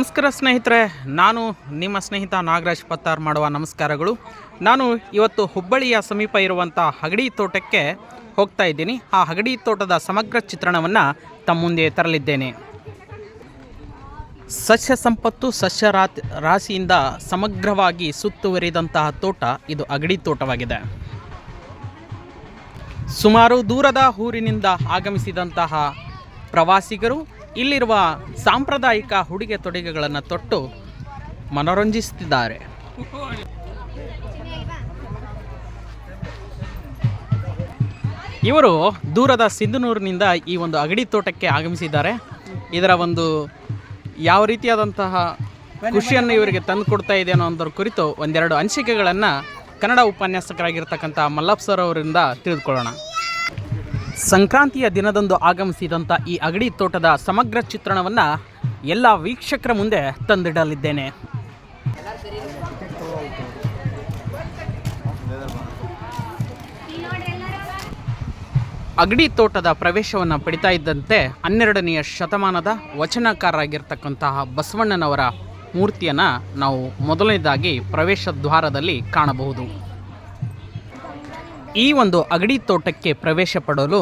ನಮಸ್ಕಾರ ಸ್ನೇಹಿತರೆ, ನಾನು ನಿಮ್ಮ ಸ್ನೇಹಿತ ನಾಗರಾಜ್ ಪತ್ತಾರ್ ಮಾಡುವ ನಮಸ್ಕಾರಗಳು. ನಾನು ಇವತ್ತು ಹುಬ್ಬಳ್ಳಿಯ ಸಮೀಪ ಇರುವಂಥ ಹಗಡಿ ತೋಟಕ್ಕೆ ಹೋಗ್ತಾ ಇದ್ದೀನಿ. ಆ ಹಗಡಿ ತೋಟದ ಸಮಗ್ರ ಚಿತ್ರಣವನ್ನು ತಮ್ಮ ಮುಂದೆ ತರಲಿದ್ದೇನೆ. ಸಸ್ಯ ಸಂಪತ್ತು, ಸಸ್ಯ ರಾಶಿಯಿಂದ ಸಮಗ್ರವಾಗಿ ಸುತ್ತುವರಿದಂತಹ ತೋಟ ಇದು ಅಗಡಿ ತೋಟವಾಗಿದೆ. ಸುಮಾರು ದೂರದ ಊರಿನಿಂದ ಆಗಮಿಸಿದಂತಹ ಪ್ರವಾಸಿಗರು ಇಲ್ಲಿರುವ ಸಾಂಪ್ರದಾಯಿಕ ಹುಡುಗೆ ತೊಡುಗೆಗಳನ್ನು ತೊಟ್ಟು ಮನೋರಂಜಿಸುತ್ತಿದ್ದಾರೆ. ಇವರು ದೂರದ ಸಿಂಧನೂರಿನಿಂದ ಈ ಒಂದು ಅಗಡಿ ತೋಟಕ್ಕೆ ಆಗಮಿಸಿದ್ದಾರೆ. ಇದರ ಒಂದು ಯಾವ ರೀತಿಯಾದಂತಹ ಖುಷಿಯನ್ನು ಇವರಿಗೆ ತಂದು ಕೊಡ್ತಾ ಇದೆ ಅನ್ನೋದ್ರ ಕುರಿತು ಒಂದೆರಡು ಅನಿಸಿಕೆಗಳನ್ನು ಕನ್ನಡ ಉಪನ್ಯಾಸಕರಾಗಿರ್ತಕ್ಕಂಥ ಮಲ್ಲಪ್ಪ ಸರ್ ಅವರಿಂದ ತಿಳಿದುಕೊಳ್ಳೋಣ. ಸಂಕ್ರಾಂತಿಯ ದಿನದಂದು ಆಗಮಿಸಿದಂಥ ಈ ಅಗಡಿ ತೋಟದ ಸಮಗ್ರ ಚಿತ್ರಣವನ್ನು ಎಲ್ಲ ವೀಕ್ಷಕರ ಮುಂದೆ ತಂದಿಡಲಿದ್ದೇನೆ. ಅಗಡಿ ತೋಟದ ಪ್ರವೇಶವನ್ನು ಪಡಿತಾ ಇದ್ದಂತೆ ಹನ್ನೆರಡನೆಯ ಶತಮಾನದ ವಚನಕಾರರಾಗಿರ್ತಕ್ಕಂತಹ ಬಸವಣ್ಣನವರ ಮೂರ್ತಿಯನ್ನು ನಾವು ಮೊದಲನೇದಾಗಿ ಪ್ರವೇಶ ದ್ವಾರದಲ್ಲಿ ಕಾಣಬಹುದು. ಈ ಒಂದು ಅಗಡಿ ತೋಟಕ್ಕೆ ಪ್ರವೇಶ ಪಡಲು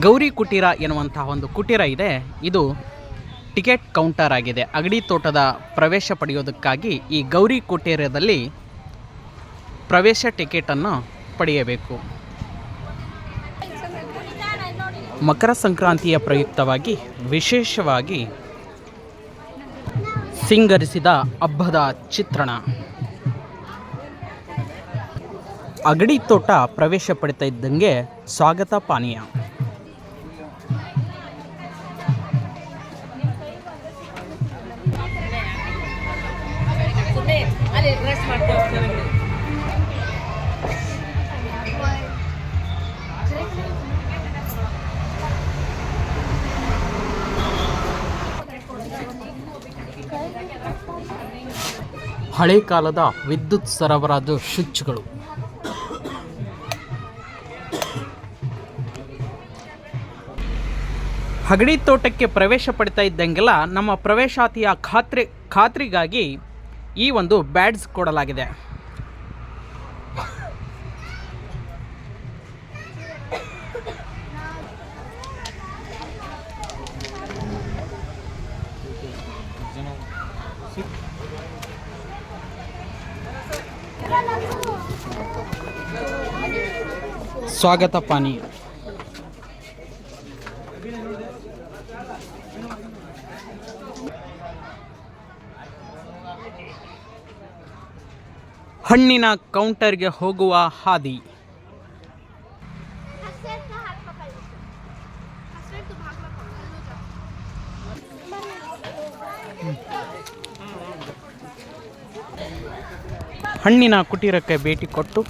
ಗೌರಿ ಕುಟೀರ ಎನ್ನುವಂತಹ ಒಂದು ಕುಟೀರ ಇದೆ. ಇದು ಟಿಕೆಟ್ ಕೌಂಟರ್ ಆಗಿದೆ. ಅಗಡಿ ತೋಟದ ಪ್ರವೇಶ ಪಡೆಯೋದಕ್ಕಾಗಿ ಈ ಗೌರಿ ಕುಟೀರದಲ್ಲಿ ಪ್ರವೇಶ ಟಿಕೆಟನ್ನು ಪಡೆಯಬೇಕು. ಮಕರ ಸಂಕ್ರಾಂತಿಯ ಪ್ರಯುಕ್ತವಾಗಿ ವಿಶೇಷವಾಗಿ ಸಿಂಗರಿಸಿದ ಹಬ್ಬದ ಚಿತ್ರಣ. ಅಗಡಿ ತೋಟ ಪ್ರವೇಶ ಪಡಿತಾ ಇದ್ದಂಗೆ ಸ್ವಾಗತ ಪಾನೀಯ. ಹಳೆ ಕಾಲದ ವಿದ್ಯುತ್ ಸರಬರಾಜು ಸ್ವಿಚ್ಗಳು. ಹಗಡಿ ತೋಟಕ್ಕೆ ಪ್ರವೇಶ ಪಡಿತಾ ಇದ್ದಂಗೆಲ್ಲ ನಮ್ಮ ಪ್ರವೇಶಾತಿಯ ಖಾತ್ರಿ, ಖಾತ್ರಿಗಾಗಿ ಈ ಒಂದು ಬ್ಯಾಡ್ಸ್ ಕೊಡಲಾಗಿದೆ. ಸ್ವಾಗತ ಪಾನೀಯ. ಹಣ್ಣಿನ ಕೌಂಟರ್ಗೆ ಹೋಗುವ ಹಾದಿ. ಹಣ್ಣಿನ ಕುಟೀರಕ್ಕೆ ಭೇಟಿ ಕೊಟ್ಟು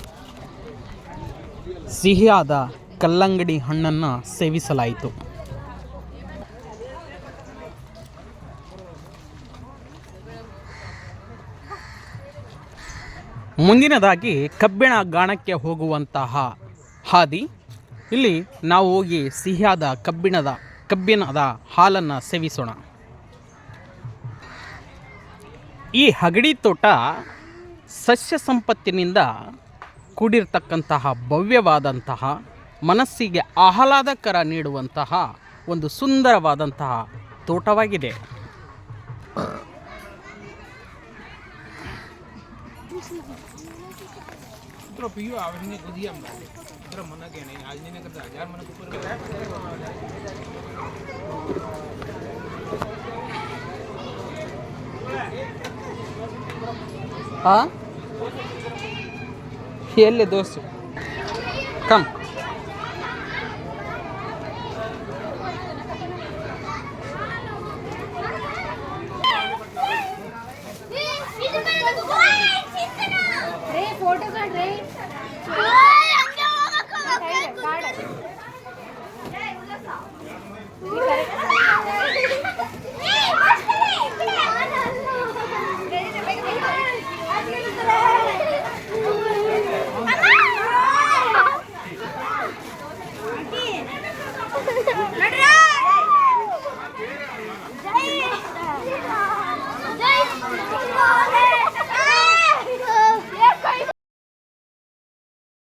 ಸಿಹಿಯಾದ ಕಲ್ಲಂಗಡಿ ಹಣ್ಣನ್ನು ಸೇವಿಸಲಾಯಿತು. ಮುಂದಿನದಾಗಿ ಕಬ್ಬಿಣ ಗಾಣಕ್ಕೆ ಹೋಗುವಂತಹ ಹಾದಿ. ಇಲ್ಲಿ ನಾವು ಹೋಗಿ ಸಿಹಿಯಾದ ಕಬ್ಬಿಣದ ಕಬ್ಬಿಣದ ಹಾಲನ್ನು ಸೇವಿಸೋಣ. ಈ ಹಗಡಿ ತೋಟ ಸಸ್ಯ ಸಂಪತ್ತಿನಿಂದ ಕೂಡಿರ್ತಕ್ಕಂತಹ ಭವ್ಯವಾದಂತಹ, ಮನಸ್ಸಿಗೆ ಆಹ್ಲಾದಕರ ನೀಡುವಂತಹ ಒಂದು ಸುಂದರವಾದಂತಹ ತೋಟವಾಗಿದೆ. મિત્રો પીઓ આવડીને કદી આમ લાગે. મિત્રો મને કે નહીં, આજની કરતા હજાર મને ઉપર હા? ખેલ દોસ્ત. કમ.